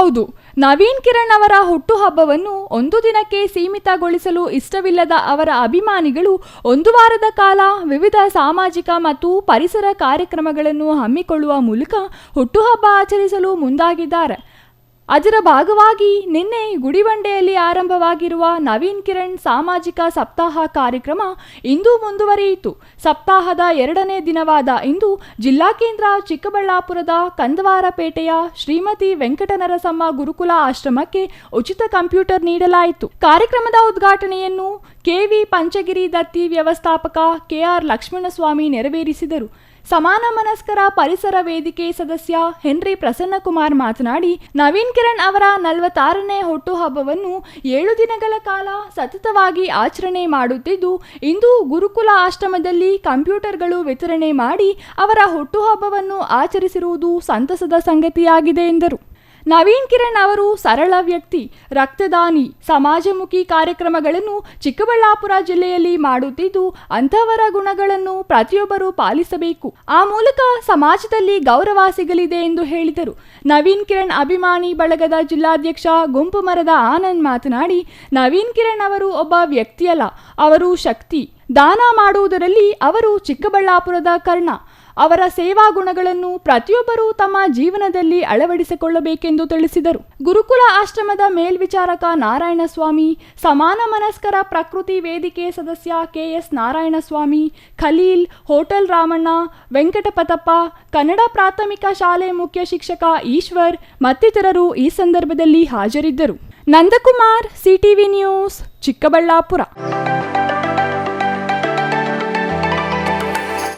ಹೌದು, ನವೀನ್ ಕಿರಣ್ ಅವರ ಹುಟ್ಟುಹಬ್ಬವನ್ನು ಒಂದು ದಿನಕ್ಕೆ ಸೀಮಿತಗೊಳಿಸಲು ಇಷ್ಟವಿಲ್ಲದ ಅವರ ಅಭಿಮಾನಿಗಳು ಒಂದು ವಾರದ ಕಾಲ ವಿವಿಧ ಸಾಮಾಜಿಕ ಮತ್ತು ಪರಿಸರ ಕಾರ್ಯಕ್ರಮಗಳನ್ನು ಹಮ್ಮಿಕೊಳ್ಳುವ ಮೂಲಕ ಹುಟ್ಟುಹಬ್ಬ ಆಚರಿಸಲು ಮುಂದಾಗಿದ್ದಾರೆ. ಅದರ ಭಾಗವಾಗಿ ನಿನ್ನೆ ಗುಡಿಬಂಡೆಯಲ್ಲಿ ಆರಂಭವಾಗಿರುವ ನವೀನ್ ಕಿರಣ್ ಸಾಮಾಜಿಕ ಸಪ್ತಾಹ ಕಾರ್ಯಕ್ರಮ ಇಂದು ಮುಂದುವರಿಯಿತು. ಸಪ್ತಾಹದ ಎರಡನೇ ದಿನವಾದ ಇಂದು ಜಿಲ್ಲಾ ಕೇಂದ್ರ ಚಿಕ್ಕಬಳ್ಳಾಪುರದ ಕಂದವಾರಪೇಟೆಯ ಶ್ರೀಮತಿ ವೆಂಕಟನರಸಮ್ಮ ಗುರುಕುಲ ಆಶ್ರಮಕ್ಕೆ ಉಚಿತ ಕಂಪ್ಯೂಟರ್ ನೀಡಲಾಯಿತು. ಕಾರ್ಯಕ್ರಮದ ಉದ್ಘಾಟನೆಯನ್ನು ಕೆವಿ ಪಂಚಗಿರಿ ದತ್ತಿ ವ್ಯವಸ್ಥಾಪಕ ಕೆಆರ್ ಲಕ್ಷ್ಮಣಸ್ವಾಮಿ ನೆರವೇರಿಸಿದರು. ಸಮಾನ ಮನಸ್ಕರ ಪರಿಸರ ವೇದಿಕೆ ಸದಸ್ಯ ಹೆನ್ರಿ ಪ್ರಸನ್ನಕುಮಾರ್ ಮಾತನಾಡಿ, ನವೀನ್ ಕಿರಣ್ ಅವರ ನಲವತ್ತಾರನೇ ಹುಟ್ಟುಹಬ್ಬವನ್ನು ಏಳು ದಿನಗಳ ಕಾಲ ಸತತವಾಗಿ ಆಚರಣೆ ಮಾಡುತ್ತಿದ್ದು, ಇಂದು ಗುರುಕುಲ ಆಶ್ರಮದಲ್ಲಿ ಕಂಪ್ಯೂಟರ್ಗಳು ವಿತರಣೆ ಮಾಡಿ ಅವರ ಹುಟ್ಟುಹಬ್ಬವನ್ನು ಆಚರಿಸಿರುವುದು ಸಂತಸದ ಸಂಗತಿಯಾಗಿದೆ ಎಂದರು. ನವೀನ್ ಕಿರಣ್ ಅವರು ಸರಳ ವ್ಯಕ್ತಿ, ರಕ್ತದಾನಿ, ಸಮಾಜಮುಖಿ ಕಾರ್ಯಕ್ರಮಗಳನ್ನು ಚಿಕ್ಕಬಳ್ಳಾಪುರ ಜಿಲ್ಲೆಯಲ್ಲಿ ಮಾಡುತ್ತಿದ್ದು, ಅಂಥವರ ಗುಣಗಳನ್ನು ಪ್ರತಿಯೊಬ್ಬರು ಪಾಲಿಸಬೇಕು. ಆ ಮೂಲಕ ಸಮಾಜದಲ್ಲಿ ಗೌರವ ಸಿಗಲಿದೆ ಎಂದು ಹೇಳಿದರು. ನವೀನ್ ಕಿರಣ್ ಅಭಿಮಾನಿ ಬಳಗದ ಜಿಲ್ಲಾಧ್ಯಕ್ಷ ಗುಂಪು ಮರದ ಆನಂದ್ ಮಾತನಾಡಿ, ನವೀನ್ ಕಿರಣ್ ಅವರು ಒಬ್ಬ ವ್ಯಕ್ತಿಯಲ್ಲ, ಅವರು ಶಕ್ತಿ. ದಾನ ಮಾಡುವುದರಲ್ಲಿ ಅವರು ಚಿಕ್ಕಬಳ್ಳಾಪುರದ ಕರ್ಣ. ಅವರ ಸೇವಾ ಗುಣಗಳನ್ನು ಪ್ರತಿಯೊಬ್ಬರೂ ತಮ್ಮ ಜೀವನದಲ್ಲಿ ಅಳವಡಿಸಿಕೊಳ್ಳಬೇಕೆಂದು ತಿಳಿಸಿದರು. ಗುರುಕುಲ ಆಶ್ರಮದ ಮೇಲ್ವಿಚಾರಕ ನಾರಾಯಣಸ್ವಾಮಿ, ಸಮಾನ ಮನಸ್ಕರ ಪ್ರಕೃತಿ ವೇದಿಕೆ ಸದಸ್ಯ ಕೆಎಸ್ ನಾರಾಯಣಸ್ವಾಮಿ, ಖಲೀಲ್, ಹೋಟೆಲ್ ರಾಮಣ್ಣ, ವೆಂಕಟಪತಪ್ಪ, ಕನ್ನಡ ಪ್ರಾಥಮಿಕ ಶಾಲೆ ಮುಖ್ಯ ಶಿಕ್ಷಕ ಈಶ್ವರ್ ಮತ್ತಿತರರು ಈ ಸಂದರ್ಭದಲ್ಲಿ ಹಾಜರಿದ್ದರು. Nandakumar, CTV news, Chikkaballapura.